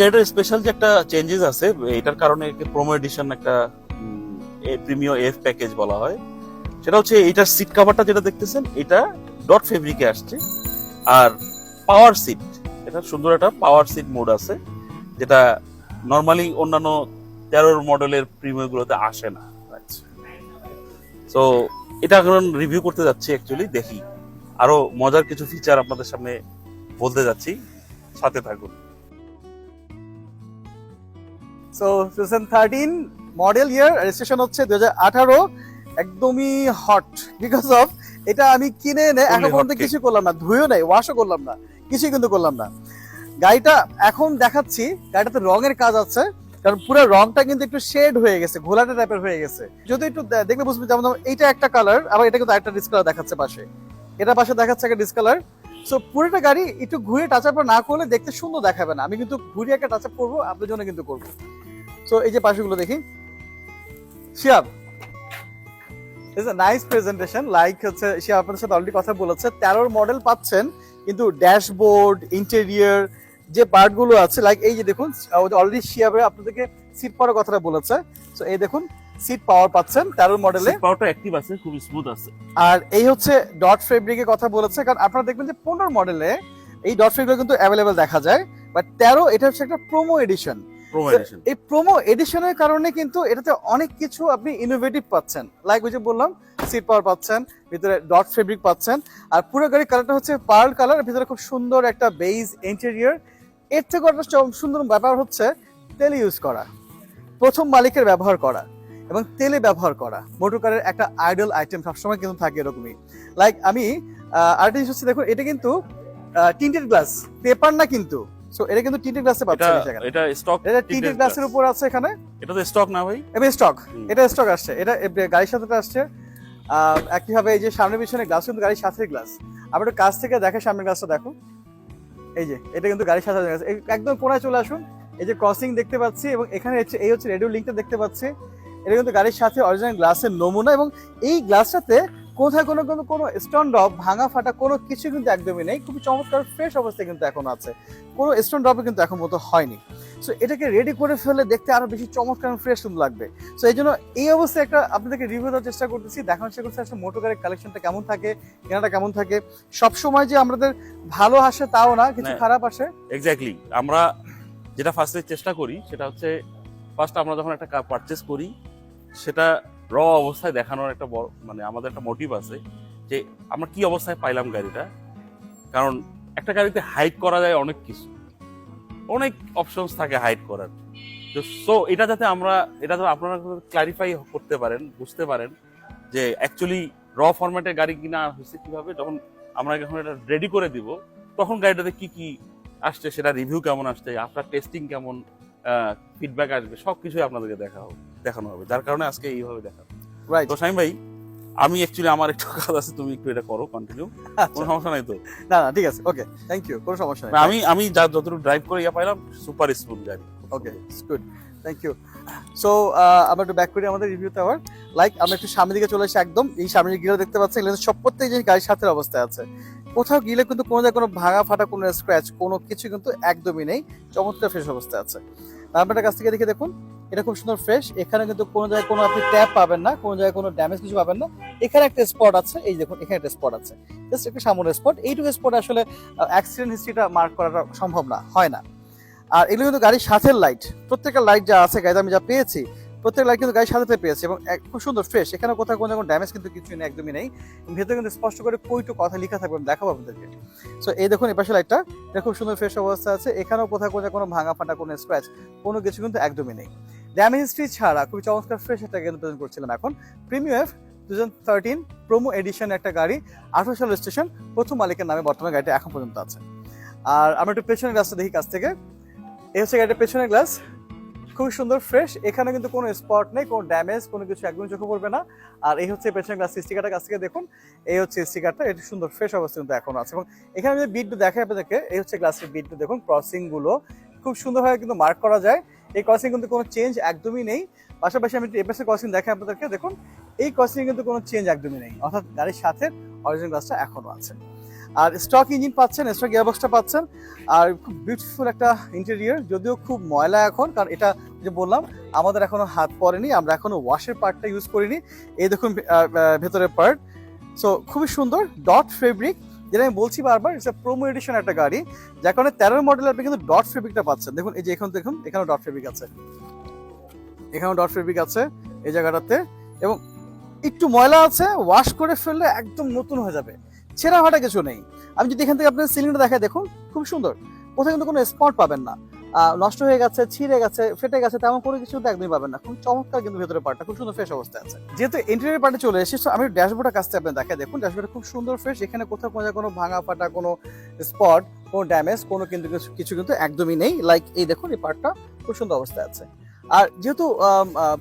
গাড়িটার স্পেশাল যে একটা চেঞ্জেস আছে, এটার কারণে প্রোমো এডিশন একটা প্রিমিয়াম এফ প্যাকেজ বলা হয়। সেটা হচ্ছে এইটার সিট কাভারটা যেটা দেখতেছেন, এটা ডট ফেব্রিকে আসছে। আর পাওয়ার সিট এটা সুন্দর একটা পাওয়ার সিট মোড আছে, যেটা নর্মালি অন্যান্য তেরোর মডেলের প্রিমিয়াম গুলোতে আসে না। তো এটা এখন রিভিউ করতে যাচ্ছি অ্যাকচুয়ালি দেখি। আরও মজার কিছু ফিচার আপনাদের সামনে বলতে যাচ্ছি, সাথে থাকুন। So two thirteen model year registration হচ্ছে দু একদমই হট বিকজ অফ এটা আমি কিনে এনে এখন পর্যন্ত কিছু করলাম না ধুয়েও নাই ওয়াশও করলাম না কিছুই কিন্তু করলাম না। গাড়িটা এখন দেখাচ্ছি গাড়িটাতে রঙের কাজ আছে কারণ পুরো রংটা কিন্তু একটু শেড হয়ে গেছে ঘোলাটে টাইপের হয়ে গেছে। যদি একটু দেখলে বুঝবে যেমন এইটা একটা কালার আবার এটা কিন্তু একটা ডিসকালার দেখাচ্ছে পাশে। এটা পাশে দেখাচ্ছে একটা ডিসকালার সো পুরোটা গাড়ি একটু ঘুরে টাচ আপ না করলে দেখতে সুন্দর দেখাবে না। আমি কিন্তু ঘুরে একটা টাচ আপ করব আপনার জন্য কিন্তু করব। সো এই যে পাশেগুলো দেখি। Shiyab is a nice presentation like হচ্ছে শিয়াব আপনাদের সাথে অলরেডি কথা বলেছে। তেরোর মডেল পাচ্ছেন কিন্তু ড্যাশবোর্ড ইন্টেরিয়র যে পার্টগুলো আছে লাইক এই যে দেখুন অলরেডি শিয়াবে আপনাদেরকে সিট পাওয়ার কথাটা বলেছে। সো এই দেখুন সিট পাওয়ার পাচ্ছেন তেরোর মডেলে পাওয়ারটা অ্যাক্টিভ আছে খুব স্মুথ আছে। আর এই হচ্ছে ডট ফেব্রিকের কথা বলেছে কারণ আপনারা দেখবেন যে পনেরো মডেলে এই ডট ফেব্রিক কিন্তু অ্যাভেলেবেল দেখা যায়। বাট তেরো এটা হচ্ছে একটা প্রোমো এডিশন এই প্রোমো এডিশনের কারণে কিন্তু এটাতে অনেক কিছু আপনি ইনোভেটিভ পাচ্ছেন। লাইক ওই যে বললাম সিট পাওয়ার পাচ্ছেন ভিতরে ডট ফেব্রিক পাচ্ছেন আর পুরো গাড়ির কালারটা হচ্ছে পার্ল কালার ভিতরে খুব সুন্দর একটা বেইজ ইন্টেরিয়র এর থেকে একটা সুন্দর ব্যাপার হচ্ছে তেল ইউজ করা। প্রথম মালিকের ব্যবহার করা এবং তেলে ব্যবহার করা। মোটর কারের একটা আইডল আইটেম সবসময় কিন্তু থাকে এরকমই। লাইক আমি আরেকটা জিনিস হচ্ছে দেখুন এটা কিন্তু টিন্টেড গ্লাস পেপার না কিন্তু। সো এটা কিন্তু টিন্টেড গ্লাসে এটা পাচ্ছেন এই এটা স্টক এটা টিন্টেড গ্লাসের উপর আছে এখানে। এটা তো স্টক না ভাই। এবং স্টক এটা স্টক আসছে। এটা গাড়ির সাথে আসছে। একইভাবে এই যে সামনে পিছনে গ্লাস কিন্তু গাড়ির সাথে গ্লাস আবার একটু কাছ থেকে দেখে সামনের গ্লাসটা দেখো। এই যে এটা কিন্তু গাড়ির সাথে। এই একদম কোনায় চলে আসুন। এই যে ক্রসিং দেখতে পাচ্ছি এবং এখানে হচ্ছে এই হচ্ছে রেডিও লিঙ্কটা দেখতে পাচ্ছি। এটা কিন্তু গাড়ির সাথে অরিজিনাল গ্লাসের নমুনা এবং এই গ্লাসটাতে কোথায় কোনো কোনো কোনো স্টোন ড্রপ ভাঙা ফাটা কোনো কিছু কিন্তু একদমই নেই। খুবই চমৎকার ফ্রেশ অবস্থায় কিন্তু এখন আছে। কোনো স্টোন ড্রপে কিন্তু এখন মতো হয়নি। সো এটাকে রেডি করে ফেলে দেখতে আরও বেশি চমৎকার ফ্রেশ সুন্দর লাগবে। সো এই জন্য এই অবস্থায় একটা আপনাদেরকে রিভিউ দেওয়ার চেষ্টা করতেছি। দেখানোর চেষ্টা করতেছি আসলে মোটর গাড়ির কালেকশনটা কেমন থাকে কেনাটা কেমন থাকে। সব সময় যে আমাদের ভালো আসে তাও না কিছু খারাপ আসে। এক্স্যাক্টলি আমরা যেটা ফার্স্টে চেষ্টা করি সেটা হচ্ছে ফার্স্ট আমরা যখন একটা পারচেস করি সেটা র অবস্থায় দেখানোর একটা মানে আমাদের একটা মোটিভ আছে যে আমরা কি অবস্থায় পাইলাম গাড়িটা। কারণ একটা গাড়িতে হাইড করা যায় অনেক কিছু। অনেক অপশনস থাকে হাইড করার। তো সো এটা যাতে আমরা, এটা যাতে আপনারা ক্লারিফাই করতে পারেন, বুঝতে পারেন যে অ্যাকচুয়ালি র ফরম্যাটের গাড়ি কিনা হয়েছে কীভাবে, যখন আমরা যখন এটা রেডি করে দিব, তখন গাড়িটাতে কি কি আসছে, সেটা রিভিউ কেমন আসছে, আপনার টেস্টিং কেমন ফিডব্যাক আসবে সব কিছুই আপনাদেরকে দেখা হবে। দেখানো হবে। যার কারণে আজকে এইভাবে দেখা রাইট তো শাইম ভাই আমি অ্যাকচুয়ালি আমার একটু কাজ আছে তুমি একটু এটা করো কন্টিনিউ কোনো সমস্যা নাই তো? না না ঠিক আছে। ওকে থ্যাংক ইউ কোনো সমস্যা নাই। আমি আমি যা যতটুকু ড্রাইভ করে ইয়া পাইলাম সুপার স্মুথ গাড়ি। Okay good thank you so আমরা একটু ব্যাক করি আমাদের রিভিউতে আবার লাইক আমরা একটু সামনের দিকে চলে এসে একদম। এই সামনের গিলে দেখতে পাচ্ছি এগুলো সব প্রত্যেক জিনিস গাড়ির সাথে অবস্থায় আছে। কোথাও গিলে কিন্তু কোনো জায়গায় কোনো ভাঙা ফাটা কোনো স্ক্র্যাচ কোনো কিছু কিন্তু একদমই নেই। চমৎকার ফ্রেশ অবস্থায় আছে। আপনার কাছ থেকে দেখে দেখুন। এটা খুব সুন্দর ফ্রেশ এখানে কিন্তু কোনো জায়গায় কোনো আপনি ট্যাপ পাবেন না, কোনো জায়গায় কোনো ড্যামেজ কিছু পাবেন না। এখানে একটা স্পট আছে, এই দেখুন, এখানে একটা স্পট আছে। জাস্ট একটা সামনের স্পট এইটুকু স্পট আসলে অ্যাক্সিডেন্ট হিস্ট্রিটা মার্ক করাটা সম্ভব না, হয় না। আর এগুলো কিন্তু গাড়ির সাথে লাইট প্রত্যেকটা লাইট যা আছে গাড়িতে আমি যা পেয়েছি প্রত্যেক লাইট কিন্তু গাড়ির সাথে পেয়েছি এবং খুব সুন্দর ফ্রেশ এখানে কোথাও কোনো কোনো ড্যামেজ কিন্তু কিছুই নেই, একদমই নেই। ভেতরে কিন্তু স্পষ্ট করে কইটু কথা লেখা থাকবে, আমি দেখাবো আপনাদেরকে। সো এই দেখুন, এই পাশে লাইটটা এটা খুব সুন্দর ফ্রেশ অবস্থা আছে। এখানেও কোথাও কোথাও কোনো ভাঙা ফাটা, কোনো স্ক্র্যাচ কোনো কিছু কিন্তু একদমই নেই। ড্যামেজ ছাড়া খুবই চমৎকার ফ্রেশ একটা কিন্তু প্রেজেন্ট করছিলাম এখন। Premium F two thirteen promo edition একটা গাড়ি, আঠারো সাল স্টেশন প্রথম মালিকের নামে বর্তমানে গাড়িটা এখন পর্যন্ত আছে। আর আমরা একটু পেছনের গ্লাসটা দেখি কাছ থেকে। এ হচ্ছে গাড়িটা পেছনের গ্লাস খুবই সুন্দর ফ্রেশ এখানে কিন্তু কোনো স্পট নেই, কোনো ড্যামেজ কোনো কিছু একদম চোখে পড়বে না। আর এই হচ্ছে পেছনের গ্লাস স্টিকারটা কাছ থেকে দেখুন। এই হচ্ছে স্টিকারটা এটি সুন্দর ফ্রেশ অবস্থা কিন্তু এখন আছে। এবং এখানে যদি বিটটা দেখায় আপনাদেরকে, এই হচ্ছে গ্লাসের বিটটা দেখুন ক্রসিংগুলো খুব সুন্দরভাবে কিন্তু মার্ক করা যায়। এই ক্রসিং কিন্তু কোনো চেঞ্জ একদমই নেই। পাশাপাশি আমি এপাশে ক্রসিং দেখাই আপনাদেরকে, দেখুন, এই ক্রসিং কিন্তু কোনো চেঞ্জ একদমই নেই। অর্থাৎ গাড়ির সাথে অরিজিনাল গ্লাসটা এখনও আছে। আর স্টক ইঞ্জিন পাচ্ছেন স্টক গিয়ারবক্সটা পাচ্ছেন। আর খুব বিউটিফুল একটা ইন্টেরিয়র যদিও খুব ময়লা এখন, কারণ এটা যে বললাম, আমাদের এখনও হাত পড়েনি, আমরা এখনও ওয়াশের পার্টটা ইউজ করিনি। এই দেখুন ভেতরের পার্ট সো খুবই সুন্দর ডট ফেব্রিক যেটা আমি বলছি বারবার ইটস প্রোমো এডিশন একটা গাড়ি, যার কারণে তেরোর মডেল আপনি কিন্তু ডট ফেব্রিকটা পাচ্ছেন। দেখুন, এই যে এখন দেখুন, এখানেও ডট ফেব্রিক আছে। এখানেও ডট ফেব্রিক আছে এই জায়গাটাতে। এবং একটু ময়লা আছে ওয়াশ করে ফেললে একদম নতুন হয়ে যাবে। ছেঁড়া হওয়াটা কিছু নেই। আমি যদি এখান থেকে আপনার সিলিংটা দেখাই, দেখুন, খুব সুন্দর। কোথাও কিন্তু কোনো স্পট পাবেন না। নষ্ট হয়ে গেছে, ছিঁড়ে গেছে, ফেটে গেছে, তেমন কোনো কিছু একদমই পাবেন না। খুব চমৎকার কিন্তু ভেতরে পার্টটা খুব সুন্দর ফ্রেশ অবস্থায় আছে। যেহেতু ইন্টেরিয়র পার্টে চলে এসেছি আমি ড্যাশবোর্ডের কাছ থেকে আপনার দেখাই, দেখুন ড্যাশবোর্ডটা খুব সুন্দর ফ্রেশ এখানে কোথাও কোনো কোনো ভাঙা ফাটা, কোনো স্পট কোনো ড্যামেজ কোনো কিন্তু কিছু- কিন্তু একদমই নেই। লাইক এই দেখুন, এই পার্টটা খুব সুন্দর অবস্থায় আছে। আর যেহেতু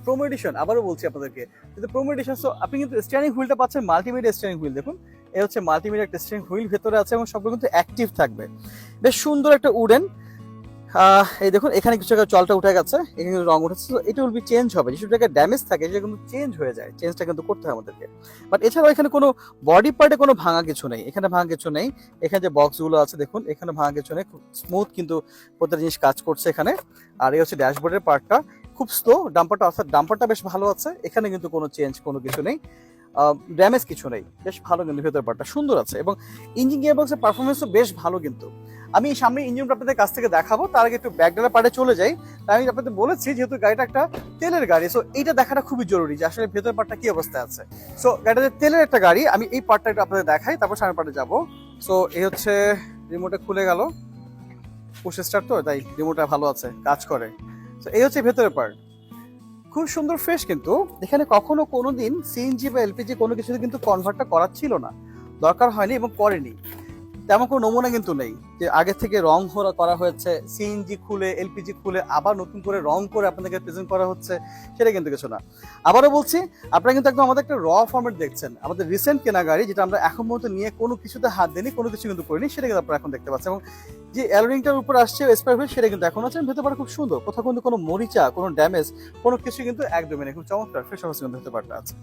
প্রোমো এডিশন আবারও বলছি আপনাদেরকে, যেহেতু প্রোমো এডিশন সো আপনি কিন্তু স্টিয়ারিং হুইলটা পাচ্ছেন মাল্টিমিডিয়া স্টিয়ারিং হুইল দেখুন। এই হচ্ছে মাল্টিমিডিয়া স্টিয়ারিং হুইল ভেতরে আছে এবং সবগুলো কিন্তু অ্যাক্টিভ থাকবে। বেশ সুন্দর একটা উডেন এই দেখুন, এখানে কিছু জায়গায় জলটা উঠে গেছে, এখানে কিন্তু রং উঠেছে। তো এটা উইল বি চেঞ্জ হবে। যেসব জায়গায় ড্যামেজ থাকে, সেটা কিন্তু চেঞ্জ হয়ে যায়। চেঞ্জটা কিন্তু করতে হয় আমাদেরকে। বাট এছাড়াও এখানে কোনো বডি পার্টে কোনো ভাঙা কিছু নেই। এখানে ভাঙা কিছু নেই। এখানে যে বক্সগুলো আছে, দেখুন, এখানে ভাঙা কিছু নেই। খুব স্মুথ কিন্তু প্রত্যেকটা জিনিস কাজ করছে এখানে। আর এই হচ্ছে ড্যাশবোর্ডের পার্টটা খুব স্লো ডাম্পারটা অর্থাৎ ডাম্পারটা বেশ ভালো আছে। এখানে কিন্তু কোনো চেঞ্জ কোনো কিছু নেই। ড্যামেজ কিছু নেই। বেশ ভালো কিন্তু ভেতর পার্টটা সুন্দর আছে এবং ইঞ্জিন গিয়ারবক্সের পারফরমেন্সও বেশ ভালো কিন্তু। আমি সামনে ইঞ্জিনটা আপনাদের কাছ থেকে দেখাবো। তার আগে একটু ব্যাকডালা পার্টে চলে যাই। তাই আমি আপনাদের বলেছি যেহেতু গাড়িটা একটা তেলের গাড়ি সো এইটা দেখাটা খুবই জরুরি যে আসলে ভেতর পার্টটা কি অবস্থায় আছে। সো গাড়িটা যে তেলের একটা গাড়ি, আমি এই পার্টটা একটু আপনাদের দেখাই, তারপর সামনের পার্টে যাব। সো এই হচ্ছে রিমোটে খুলে গেল। পুশ স্টার্ট তো, তাই রিমোটটা ভালো আছে, কাজ করে। তো এই হচ্ছে ভেতরের পার্ট খুব সুন্দর ফ্রেশ কিন্তু। এখানে কখনো কোনো দিন সিএনজি বা এলপিজি কোনো কিছুতে কিন্তু কনভার্টটা করার ছিল না। দরকার হয়নি এবং করেনি। তেমন কোনো নমুনা কিন্তু নেই যে আগে থেকে রং করা হয়েছে সিএনজি খুলে এলপিজি খুলে, আবার নতুন করে রং করে আপনাদেরকে প্রেজেন্ট করা হচ্ছে, সেটা কিন্তু কিছু না। আবারও বলছি, আপনারা কিন্তু একদম আমাদের একটা র ফর্মেট দেখছেন। আমাদের রিসেন্ট কেনা গাড়ি যেটা আমরা এখন পর্যন্ত নিয়ে কোনো কিছুতে হাত দিইনি, কোনো কিছু কিন্তু করিনি, সেটা কিন্তু আপনারা এখন দেখতে পাচ্ছেন। এবং যে অ্যালোরিংটার উপর আসছে স্পার হুইল সেটা কিন্তু এখন আছে ভেতর খুব সুন্দর। কোথাও কিন্তু কোনো মরিচা, কোনো ড্যামেজ কোনো কিছু কিন্তু একদমই নেই। খুব চমৎকার ফ্রেশ অবস্থা কিন্তু পাটা আছে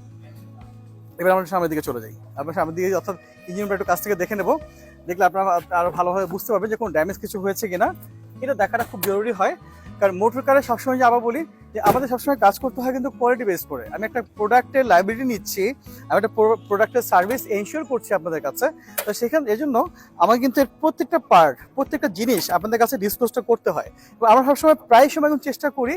এবার আমরা সামনের দিকে চলে যাই। আমরা সামনের দিকে অর্থাৎ ইঞ্জিনটা একটু কাছ থেকে দেখে নেব দেখলে আপনারা আরও ভালোভাবে বুঝতে পারবেন যে কোনো ড্যামেজ কিছু হয়েছে কিনা। এটা দেখাটা খুব জরুরি হয়। কারণ মোটর কারে সবসময় যে আবার বলি, যে আমাদের সবসময় কাজ করতে হয় কিন্তু কোয়ালিটি বেস করে। আমি একটা প্রোডাক্টের লাইব্রেরি নিচ্ছি, আমি একটা প্রোডাক্টের সার্ভিস এনশিওর করছি আপনাদের কাছে। তো সেখানে, এজন্য আমাকে কিন্তু এর প্রত্যেকটা পার্ট প্রত্যেকটা জিনিস আপনাদের কাছে ডিসক্লোজটা করতে হয়। আমরা সবসময় প্রায় সময় এখন চেষ্টা করি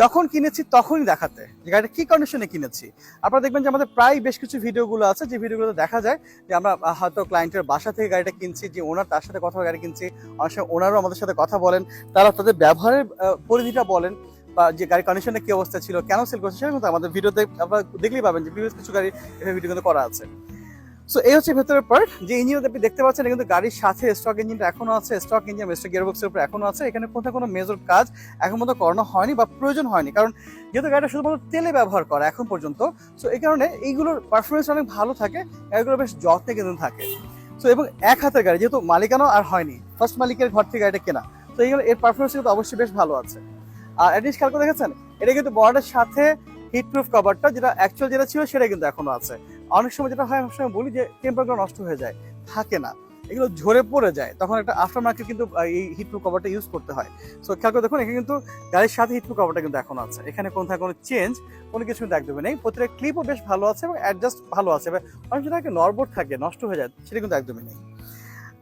যখন কিনেছি তখনই দেখাতে। যে গাড়িটা কী কন্ডিশনে কিনেছি? আপনারা দেখবেন যে আমাদের প্রায় বেশ কিছু ভিডিওগুলো আছে, যে ভিডিওগুলোতে দেখা যায় যে আমরা হয়তো ক্লায়েন্টের বাসা থেকে গাড়িটা কিনছি, যে ওনার তার সাথে কথা গাড়ি কিনছি, অনেক সময় ওনারও আমাদের সাথে কথা বলেন, তারা তাদের ব্যবহারের পরিধিটা বলেন, বা যে গাড়ির কন্ডিশনে কী অবস্থা ছিল, কেন সেল করছে সেটা কিন্তু আমাদের ভিডিওতে আপনারা দেখলেই পাবেন যে প্রিভিয়াস কিছু গাড়ি এভাবে ভিডিও কিন্তু করা আছে। সো এই হচ্ছে ভেতরের পার্ট যে ইঞ্জিন আপনি দেখতে পাচ্ছেন কিন্তু গাড়ির সাথে স্টক ইঞ্জিনটা এখনও আছে স্টক ইঞ্জিন স্টক গিয়ারবক্সের উপর এখনও আছে। এখানে কোথাও কোনো মেজর কাজ এখন পর্যন্ত করানো হয়নি বা প্রয়োজন হয়নি। কারণ যেহেতু গাড়িটা শুধুমাত্র তেলে ব্যবহার করা এখন পর্যন্ত সো এই কারণে এইগুলোর পারফরমেন্স অনেক ভালো থাকে এগুলো বেশ যত্নে কিন্তু থাকে। সো এবং এক হাতের গাড়ি, যেহেতু মালিকানাও আর হয়নি ফার্স্ট মালিকের ঘর থেকে গাড়িটা কেনা। তো এইগুলো এর পারফরমেন্স কিন্তু অবশ্যই বেশ ভালো আছে। আর খেয়াল করে দেখেছেন, এটা কিন্তু বর্ডের সাথে হিট প্রুফ কভারটা যেটা অ্যাকচুয়াল যেটা ছিল, সেটা কিন্তু এখনও আছে। অনেক সময় যেটা হয় অনেক সময় বলি যে টেম্পারগুলো নষ্ট হয়ে যায়, থাকে না। এগুলো ঝরে পড়ে যায়, তখন একটা আফটার মার্কেট কিন্তু এই হিটপ্রুফ কভারটা ইউজ করতে হয়। সো খেয়াল করে দেখুন, এখানে কিন্তু গাড়ির সাথে হিটপ্রুফ কভারটা কিন্তু এখন আছে। এখানে কোনো থাকে কোনো চেঞ্জ কোনো কিছু কিন্তু একদমই নেই। প্রত্যেকটা ক্লিপও বেশ ভালো আছে এবং অ্যাডজাস্ট ভালো আছে। অনেক থাকে নরবোর্ড থাকে, নষ্ট হয়ে যায়, সেটা কিন্তু একদমই নেই।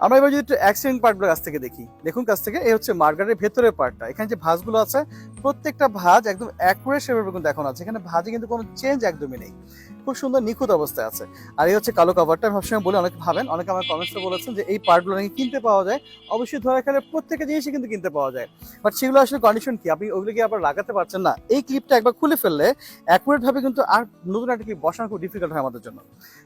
আমরা এবার যদি একটু অ্যাক্সিডেন্ট পার্টগুলো কাছ থেকে দেখি, দেখুন কাছ থেকে, এই হচ্ছে মার্গারের ভেতরের পার্টটা এখানে যে ভাঁজগুলো আছে, প্রত্যেকটা ভাঁজ একদম অ্যাকুরেট সেভাবে কিন্তু এখন আছে। এখানে ভাঁজে কিন্তু কোনো চেঞ্জ একদমই নেই। খুব সুন্দর নিখুঁত অবস্থায় আছে। আর এই হচ্ছে কালো কভারটা আমি সবসময় বলে অনেকে ভাবেন, অনেকে আমার কমেন্টসে বলেছেন যে এই পার্টগুলো নাকি কিনতে পাওয়া যায়। অবশ্যই ধরে রাখালে প্রত্যেকটা জিনিসই কিন্তু কিনতে পাওয়া যায়। বাট সেগুলো আসলে কন্ডিশন কি? আপনি ওগুলো কি আবার লাগাতে পারছেন না। এই ক্লিপটা একবার খুলে ফেললে অ্যাকুরেট ভাবে কিন্তু আর নতুন একটা ক্লিপ বসানো খুব ডিফিকাল্ট হয় আমাদের জন্য।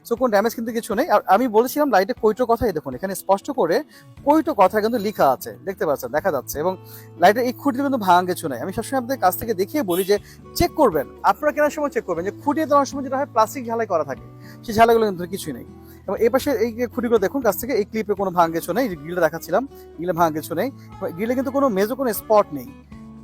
সো কোনো ড্যামেজ কিন্তু কিছু নেই। আর আমি বলেছিলাম লাইটে কৈটো কথাই দেখুন, এখানে স্পষ্ট করে কৈটো কথা কিন্তু লেখা আছে, দেখতে পাচ্ছেন, দেখা যাচ্ছে। এবং লাইটের এই খুঁটিতে কিন্তু ভাঙা কিছু নেই। আমি সবসময় আপনাদের কাছ থেকে দেখিয়ে বলি যে চেক করবেন। আপনারা কেনার সময় চেক করবেন যে খুঁটিয়ে দেওয়ার সময় যেটা হয় প্লাস্টিক ঝালাই করা থাকে। সেই ঝালাইগুলো কিন্তু কিছুই নেই। এবং এই পাশে এই খুঁটিগুলো দেখুন, কাছ থেকে এই ক্লিপে কোনো ভাঙা কিছু নেই গ্রিলে দেখাচ্ছিলাম গ্রিলে ভাঙা কিছু নেই। গ্রিলে কিন্তু কোনো মেজো কোনো স্পট নেই।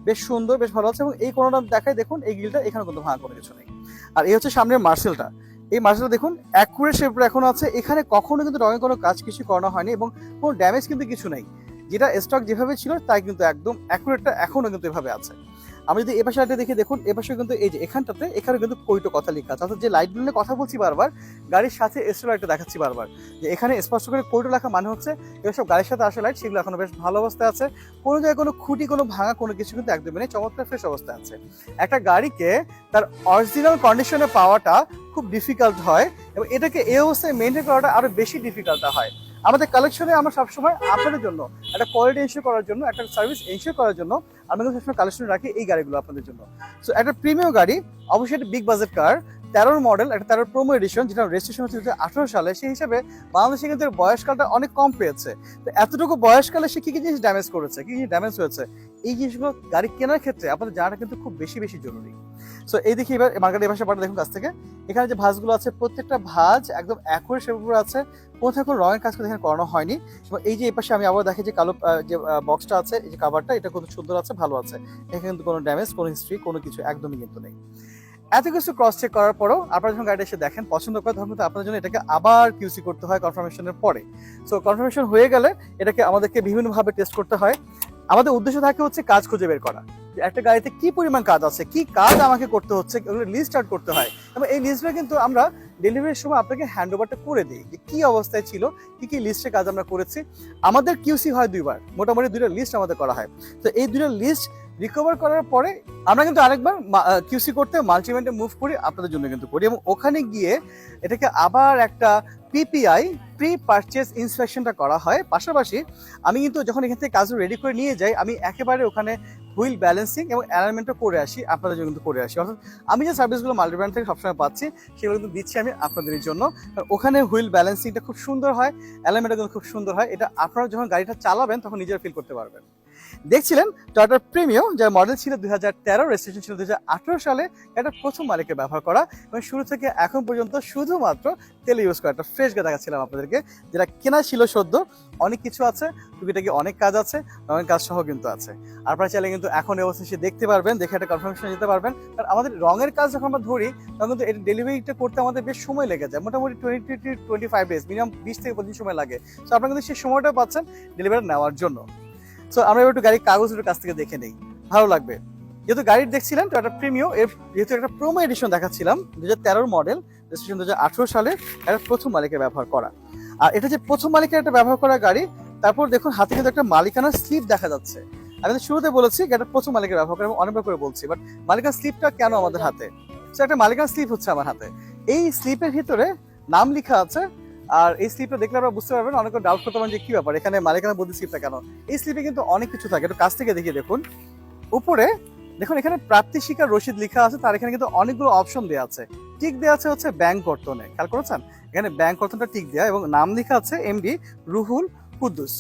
বেশ সুন্দর, বেশ ভালো আছে এবং এই কোনোটা দেখাই, দেখুন, এই গ্রিলটা এখানে কিন্তু ভাঙা কোনো কিছু নেই। আর এই হচ্ছে সামনের মার্সেলটা। এই মাছটা দেখুন অ্যাকুরেট শেপটা এখন আছে। এখানে কখনো কিন্তু রঙের কোনো কাজ কিছু করানো হয়নি এবং কোনো ড্যামেজ কিন্তু কিছু নেই। যেটা স্টক যেভাবে ছিল, তাই কিন্তু একদম অ্যাকুরেটটা এখনও কিন্তু এভাবে আছে। আমি যদি এপাশে লাইটে দেখে দেখুন, এপাশে কিন্তু এই যে এখানটাতে, এখানে কিন্তু কৈটো কথা লেখা আছে। অর্থাৎ যে লাইটগুলো নিয়ে কথা বলছি বারবার, গাড়ির সাথে এক্সট্রা লাইটটা দেখাচ্ছি বারবার। যে এখানে স্পষ্ট করে কইটো লেখা মানে হচ্ছে এগুলো সব গাড়ির সাথে আসা লাইট সেগুলো এখনও বেশ ভালো অবস্থায় আছে। কোনো জায়গায় কোনো খুঁটি, কোনো ভাঙা, কোনো কিছু কিন্তু একদমই নেই। চমৎকার ফ্রেশ অবস্থায় আছে। একটা গাড়িকে তার অরিজিনাল কন্ডিশনে পাওয়াটা খুব ডিফিকাল্ট হয় এবং এটাকে এই অবস্থায় মেনটেন করাটা আরও বেশি ডিফিকাল্ট হয়। আমাদের কালেকশনে আমরা সবসময় আপনাদের জন্য, একটা কোয়ালিটি এনশিওর করার জন্য, একটা সার্ভিস এনশিওর করার জন্য আমরা কিন্তু সবসময় কালেকশন রাখি এই গাড়িগুলো আপনাদের জন্য। সো একটা প্রিমিয়াম গাড়ি, অবশ্যই একটা বিগ বাজেট কার তেরোর মডেল একটা তেরোর প্রোমো এডিশন যেটা রেজিস্ট্রেশন হচ্ছে দু আঠারো সালে, সেই হিসাবে বাংলাদেশে কিন্তু বয়সকালটা অনেক কম পেয়েছে। তো এতটুকু বয়সকালে সে কি কি জিনিস ড্যামেজ করেছে, কি কি ড্যামেজ হয়েছে? এই জিনিসগুলো গাড়ি কেনার ক্ষেত্রে আপনাদের জানাটা কিন্তু খুব বেশি বেশি জরুরি। সো এই দেখি এবার মার্কেটের ভাষা পাটা দেখুন কাছ থেকে। এখানে যে ভাঁজগুলো আছে, প্রত্যেকটা ভাঁজ একদম শেপের উপর আছে। কোথাও কোনো রঙের কাজ এখানে করানো হয়নি। এবং এই যে এই পাশে আমি আবার দেখি যে কালো যে বক্সটা আছে, এই যে কাভারটা এটা খুব সুন্দর আছে, ভালো আছে। এখানে কিন্তু কোনো ড্যামেজ কোনো হিস্ট্রি কোনো কিছু, একদমই কিন্তু নেই। এত কিছু ক্রস চেক করার পরও আপনারা যখন গাড়িটা এসে দেখেন, পছন্দ করে, তখন কিন্তু আপনার জন্য এটাকে আবার কিউসি করতে হয় কনফার্মেশনের পরে। সো কনফার্মেশন হয়ে গেলে এটাকে আমাদেরকে বিভিন্নভাবে টেস্ট করতে হয়। আমাদের উদ্দেশ্য থাকে হচ্ছে কাজ খুঁজে বের করা। একটা গাড়িতে কি পরিমাণ কাজ আছে, কি কাজ আমাকে করতে হচ্ছে লিস্ট আউট করতে হয়। এবং এই লিস্টটা কিন্তু আমরা ডেলিভারির সময় আপনাকে হ্যান্ড ওভারটা করে দিই, যে কি অবস্থায় ছিল, কি কি লিস্টে কাজ আমরা করেছি। আমাদের কিউসি হয় দুইবার, মোটামুটি দুইটা লিস্ট আমাদের করা হয়। তো এই দুইটা লিস্ট রিকভার করার পরে আমরা কিন্তু আরেকবার কিউসি করতে মাল্টিমেন্টে মুভ করি, আপনাদের জন্য কিন্তু করি। এবং ওখানে গিয়ে এটাকে আবার একটা পিপিআই প্রি পারচেস ইন্সপেকশনটা করা হয়। পাশাপাশি আমি কিন্তু যখন এখান থেকে কাজগুলো রেডি করে নিয়ে যাই, আমি একেবারে ওখানে হুইল ব্যালেন্সিং এবং অ্যালাইনমেন্টও করে আসি, আপনাদের জন্য কিন্তু করে আসি। অর্থাৎ আমি যে সার্ভিসগুলো মাল্টিব্র্যান্ড থেকে সবসময় পাচ্ছি, সেগুলো কিন্তু দিচ্ছি আমি আপনাদের জন্য। ওখানে হুইল ব্যালেন্সিংটা খুব সুন্দর হয় অ্যালাইনমেন্টটা কিন্তু খুব সুন্দর হয়। এটা আপনারা যখন গাড়িটা চালাবেন, তখন নিজেরা ফিল করতে পারবেন। দেখছিলেন টয়টার প্রিমিও যার মডেল ছিল দুই হাজার তেরো রেজিস্ট্রেশন ছিল দুই হাজার আঠেরো সালে, এটা প্রথম মালিকের ব্যবহার করা। এবং শুরু থেকে এখন পর্যন্ত শুধুমাত্র তেল ইউজ করা। একটা ফ্রেশ দেখাচ্ছিলাম আপনাদেরকে, যেটা কেনা ছিল সদ্য, অনেক কিছু আছে, টুকিটাকি অনেক কাজ আছে, অনেক কাজ সহ কিন্তু আছে। আপনারা চাইলে কিন্তু এখন অবস্থা এসে দেখতে পারবেন, দেখে একটা কনফার্মেশন দিতে পারবেন। কারণ আমাদের রঙের কাজ যখন আমরা ধরি, তখন কিন্তু এটা ডেলিভারিটা করতে আমাদের বেশ সময় লেগে যায়। মোটামুটি twenty twenty five days minimum বিশ থেকে পঁচিশ সময় লাগে। সো আপনারা কিন্তু সেই সময়টা পাচ্ছেন ডেলিভারি নেওয়ার জন্য। সো আমরা একটু গাড়ির কাগজের কাছ থেকে দেখে নেই। ভালো লাগবে। যেহেতু গাড়ির দেখছিলেন টয়টা প্রিমিও এর যেহেতু একটা প্রোমো এডিশন দেখাচ্ছিলাম দু হাজার মডেল রেজিস্ট্রেশন দু হাজার আঠারো সালে এটা প্রথম মালিকের ব্যবহার করা। আর এটা যে প্রথম মালিকের একটা ব্যবহার করা গাড়ি, তারপর দেখুন, হাতে কিন্তু একটা মালিকানার স্লিপ দেখা যাচ্ছে। আমি তো শুরুতে বলেছি এটা প্রথম মালিকের ব্যবহার করা অনেকবার করে বলছি বাট মালিকানার স্লিপটা কেন আমাদের হাতে? সো একটা মালিকানার স্লিপ হচ্ছে আমার হাতে। এই স্লিপের ভিতরে নাম লেখা আছে আর এই স্লিপটা দেখলে আপনারা বুঝতে পারবেন অনেকে ডাউট করতে যে কি ব্যাপার, এখানে মালিকানা বদলি স্লিপটা কেন? এই স্লিপে কিন্তু অনেক কিছু থাকে, একটু কাছ থেকে দেখিয়ে দেখুন। উপরে, দেখুন, এখানে প্রাপ্তি শিকার রসিদ লেখা আছে, তার এখানে কিন্তু অনেকগুলো অপশন দেওয়া আছে। টিক দেওয়া আছে হচ্ছে ব্যাংক কর্তনে, খেয়াল করেছেন? এখানে ব্যাংক কর্তনটা টিক দেওয়া এবং নাম লেখা আছে এমডি রুহুল কুদ্দুস।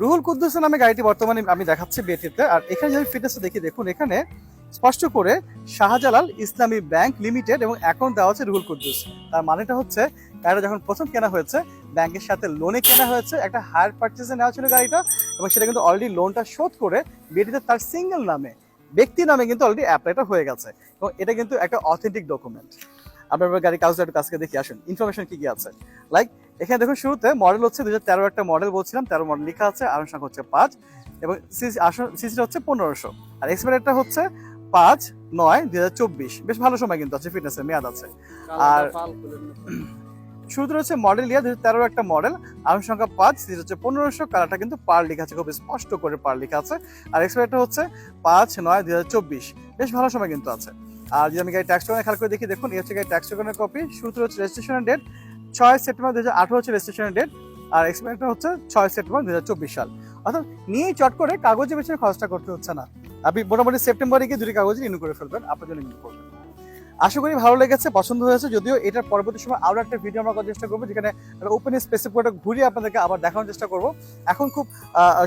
রুহুল কুদ্দুসের নামে গাড়িটি বর্তমানে আমি দেখাচ্ছি বিএটিতে আর এখানে যদি ফিটনেসটা দেখি, দেখুন, এখানে স্পষ্ট করে শাহজালাল ইসলামী ব্যাংক লিমিটেড এবং অ্যাকাউন্ট দেওয়া আছে রুহুল কুদ্দুস। তার মানেটা হচ্ছে গাড়িটা যখন প্রথম কেনা হয়েছে ব্যাংকের সাথে লোনে কেনা হয়েছে একটা হায়ার পার্চেসে নেওয়া ছিল গাড়িটা এবং সেটা কিন্তু অলরেডি লোনটা শোধ করে বিএটিতে তার সিঙ্গেল নামে ব্যক্তি নামে কিন্তু অলরেডি অ্যাপ্লাইটা হয়ে গেছে। এবং এটা কিন্তু একটা অথেন্টিক ডকুমেন্ট আপনার এবার গাড়ি কাগজ একটু কাছ থেকে দেখে আসুন। ইনফরমেশন কি কি আছে? লাইক এখানে দেখুন শুরুতে মডেল হচ্ছে দুই তেরো একটা মডেল বলছিলাম তেরো মডেল লেখা আছে আরন সংখ্যা হচ্ছে পাঁচ এবং সিসিটা হচ্ছে পনেরোশো। আর এক্সপায়ারটা হচ্ছে পাঁচ নয় দুই হাজার চব্বিশ। বেশ ভালো সময় কিন্তু আছে ফিটনেসের মেয়াদ আছে। আর শুরুতে রয়েছে মডেল ইয়া দুই তেরো একটা মডেল আরন সংখ্যা পাঁচ সিরিজ হচ্ছে পনেরোশো কালারটা কিন্তু পার লেখা আছে খুব স্পষ্ট করে পার লেখা আছে। আর এক্সপায়ারটা হচ্ছে পাঁচ নয় দুই হাজার চব্বিশ, বেশ ভালো সময় কিন্তু আছে। আর যদি আমি গাড়ি ট্যাক্স টোকেন খেয়াল করে দেখি, দেখুন, এই হচ্ছে গাড়ি ট্যাক্স টোকেনের কপি শুরুতে হচ্ছে রেজিস্ট্রেশনের ডেট ছয় সেপ্টেম্বর দু হাজার আঠারো হচ্ছে রেজিস্ট্রেশনের ডেট আর এক্সপায়ারটা হচ্ছে ছয় সেপ্টেম্বর দু হাজার চব্বিশ সাল। অর্থাৎ নিয়েই চট করে কাগজে পেছনে খরচটা করতে হচ্ছে না। আপনি মোটামুটি সেপ্টেম্বরে গিয়ে দুটি কাগজ রিনিউ করে ফেলবেন, আপনার জন্য কিন্তু করবেন। আশা করি ভালো লেগেছে, পছন্দ হয়েছে, যদিও এটার পরবর্তী সময় আরও একটা ভিডিও আমরা করার চেষ্টা করব, যেখানে ওপেন স্পেসে পুরোটা ঘুরিয়ে আপনাদেরকে আবার দেখানোর চেষ্টা করব। এখন খুব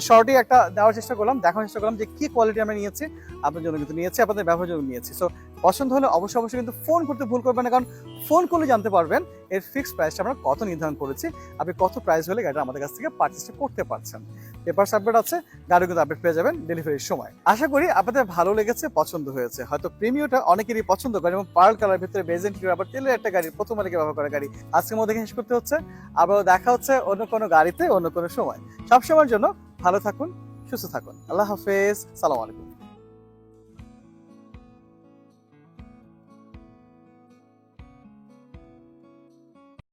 শর্টই একটা দেওয়ার চেষ্টা করলাম, দেখানোর চেষ্টা করলাম যে কি কোয়ালিটি আমরা নিয়েছি আপনার জন্য কিন্তু নিয়েছি, আপনাদের ব্যবহার জন্য নিয়েছি। সো পছন্দ হলে অবশ্যই অবশ্যই কিন্তু ফোন করতে ভুল করবেন না, কারণ ফোন করলে জানতে পারবেন এর ফিক্সড প্রাইসটা আমরা কত নির্ধারণ করেছি, আপনি কত প্রাইস হলে গাড়িটা আমাদের কাছ থেকে পারচেসটা করতে পারছেন। পেপার আপডেট আছে গাড়ি কিন্তু আপডেট পেয়ে যাবেন ডেলিভারির সময়। আশা করি আপনাদের ভালো লেগেছে, পছন্দ হয়েছে। হয়তো প্রিমিওটা অনেকেরই পছন্দ করে এবং পার্ল কালার ভিতরে বেজেন্ট আবার তেলের একটা গাড়ি প্রথম মালিকে ব্যবহার করা গাড়ি। আজকের মধ্যে শেষ করতে হচ্ছে। আবার দেখা হচ্ছে অন্য কোনো গাড়িতে, অন্য কোনো সময়। সব সময়ের জন্য ভালো থাকুন, সুস্থ থাকুন। আল্লাহ হাফেজ, সালাম আলাইকুম।